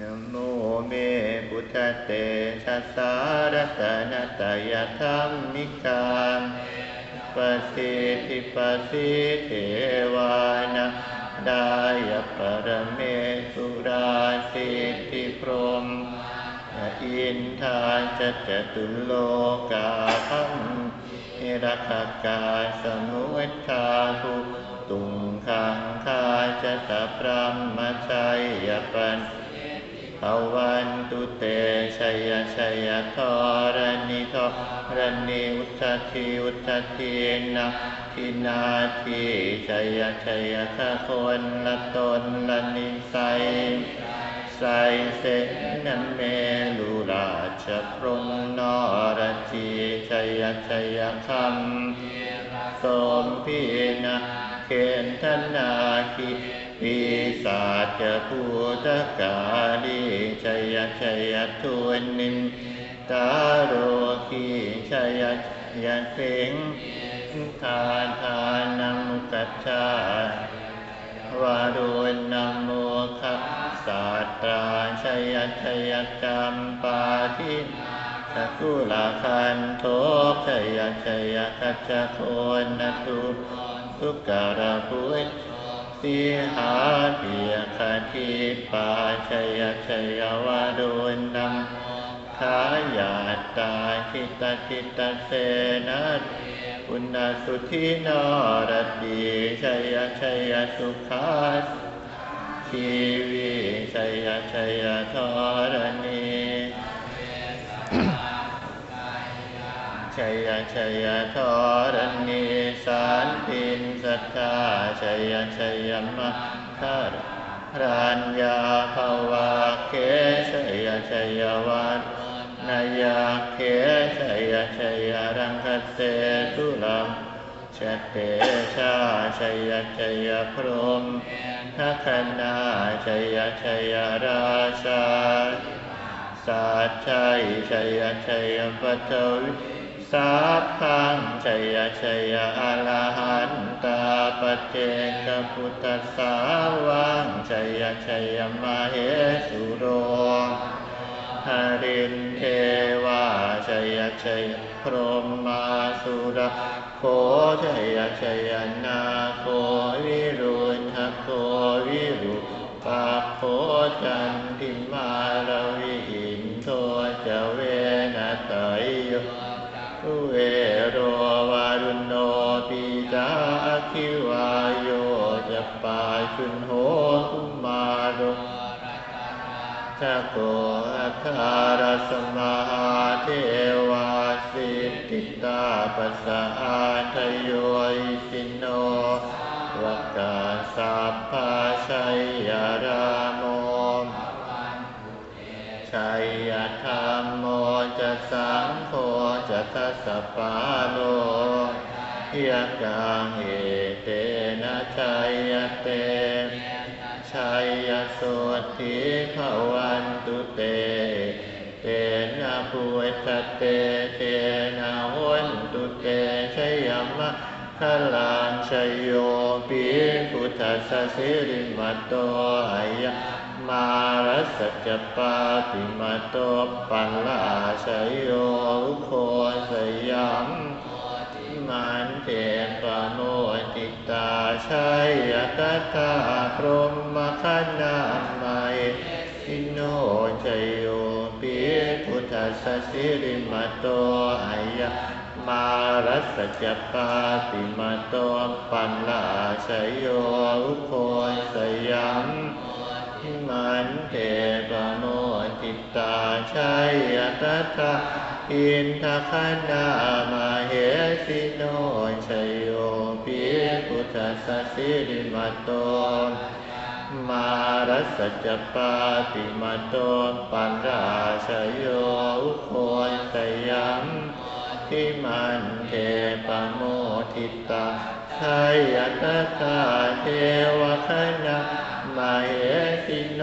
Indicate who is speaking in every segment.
Speaker 1: นโมเมพุทธเตชะสารัตนตยธรรมิกาปสิทธิปสิเทวานะดายปรเมสุราสิทิพรหมอินทาจะจตุโลกาพัมเอรัคกาสมุทธาภูตุงคังคาจะตะพรหมชัยยปัน ภวันตุเตชัยชัยทอรณิทอรณิอุทธิอุทธินะทินาทีชัยชัยทะคนละตนละนิสัยใสเสนันเมลุราชพรมนรจีชัยชัยคำสมพีนะเคนธนาคิ ปีศาจภูตกาลีชัยชัยทุนินตาโรคีชัยยเสงทานทานังกัจจาวารุณนโมคัสสาตราชัยชัยจำปาทิสกุลาคันโทชัยชัยคัจจโคนนทุทุกการพุทธ สีหาเพียคทิปาชัยชัยวารุณนำขายาตาคิตติตาเสนัสปุณณสุธินรตีชัยชัยสุขาชีวิชัยชัยธรณี ชัยชัยธรณีสารตินสัทธาชัยชัยมะคารรัญญาภวะเกชัยชัยวัตนายาเขชัยชัยรังคเสตุลัมชเตชาชัยชัยพรหมทัคนาชัยชัยราชาสัจชัยชัยชัยปัทวิ สาพังชัยชัยอรหันตาปเจกพุทธสาวังชัยชัยมเหสุโรหรินเทวาชัยชัยพรหมาสุระโคชัยชัยนาโควิรุณหโควิรุปะโคจันทิมาลวิ โรวารุณโนปิจาคิวายโยจะปาชุนโหตุมาโรทะโกอัคารสมาเทวาสิทธิตาปัสสะอาทยโยอิสิโนวักาสัพพาชัยยรามมชัยธรรม สังโฆจะทัสสะปาโลยะกังเอเตนะชัยยเตชัยยโสทิภวันตุเต เตนะภูตเต เตนะหนตุเตชัยมะ คลังชัยโยปิพุทธสสิริมัตโตอายะมารัสสจปาติมัตโตปัลลาชโยอุโคสยามมันเทปโมติตาชัยยตถาพรหมคณามัยสินโนชัยโยปิพุทธสสิริมัตโตอายะ มารัสสจปาติมัตโตปัลลาชโยอุโคสยามมันเทปโมติตตาชัยยตถาอินทคนามาเหสิโนชโยปิพุทธสสะสิริมัตโตมารัสสจปาติมัตโตปัญราชโยอุโคสยาม ทิมันเทปโมทิตาชัยยตถาเทวคณะมาเหสิโน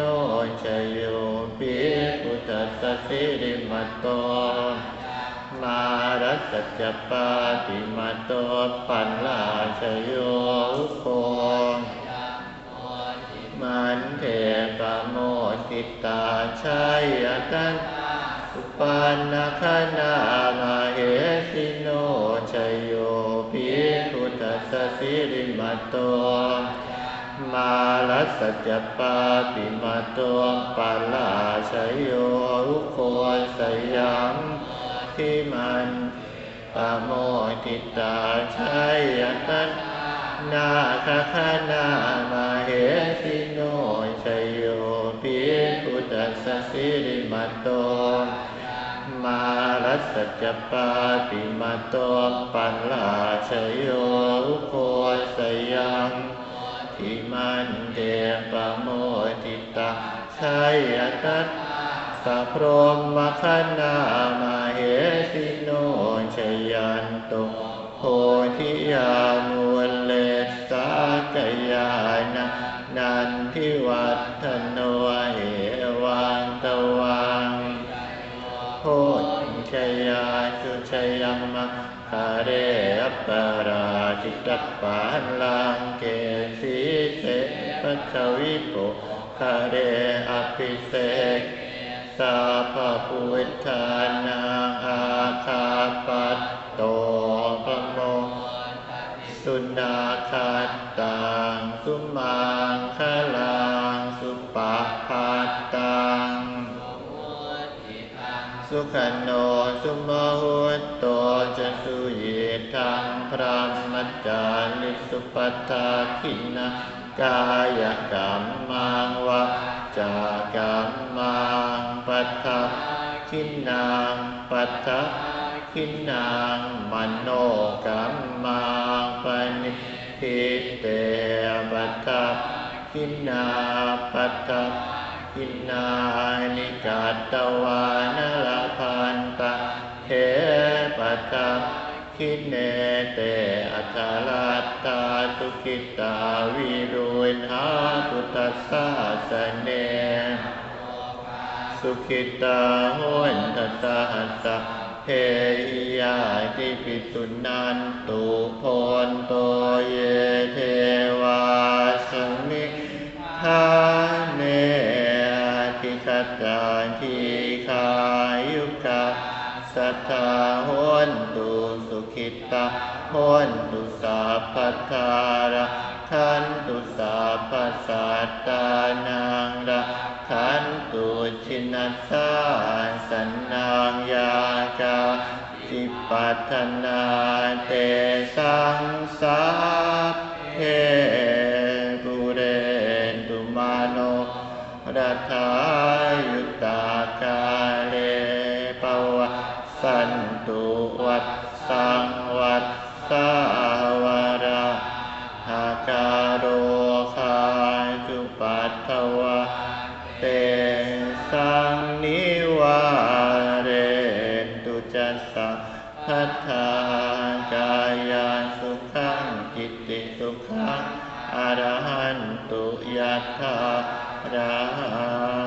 Speaker 1: ชโยปิพุทธัสสะสิริมัตโตมารัสสจปาติมาโตปันลาชโยโคมันเทปโมติทิตาชัยตันอุ ปันาคนามาเหสิโนชัยโยภิกขุตัสสิริมัตโตมาลัสสจจปาปิมาตัวปัลลาชโยรุโคสยามที่มันปโมติตาชัยตันนาคาคานามาเหสิโนชยโยปิคุตัสสิริมาโต มาลัสจจปาปิมาตัวปัลลาชยโยโคสยามอิมันเตปโมติตาชัยตัสสะพรหมคณามาเหสิโนชยันตุโพธิยามุลเลสากยานะนันทิวัฒนะคาเรอัปปาราจิตตปาลังเกสีเสปัจวิโปคาเรอภิเศกสาภาปุวิธานาอาคาปัตโตปโมสุนาคาตังสุมังคลังสุปะพาตัง สุขันโนสุมหุตโตจะสุเยทังพระมัจจาริสุปัฏฐาคินะกายกรรมังวะจากรรมังปัฏฐาคินังปัฏฐาคินังมโนกรรมังปณิทิเตปัฏฐาคินาปัฏฐา กินนานิกัตตวานลพันตะเทปัตตะคิเนเตอัตลัตตาตุกิตาวิรุณหาพุทธศาสเนสุขิตาหุนทัสหัสเฮหิยาติปิตุนันตุพนโตเยเทวาสมิทาเน ติคัตาทีขายุกะสัทธาหุนตุสุขิตาหุนตุสัพพทาระขันตุสัพพสัตตานังระขันตุชินัสสาสันนางยาจาจิปัฏนาเตสังสาเพปุเรนตุมาโนรัฐา สสะพัทธากายาสุขังกิตติสุขังอรหันตุยัตถารา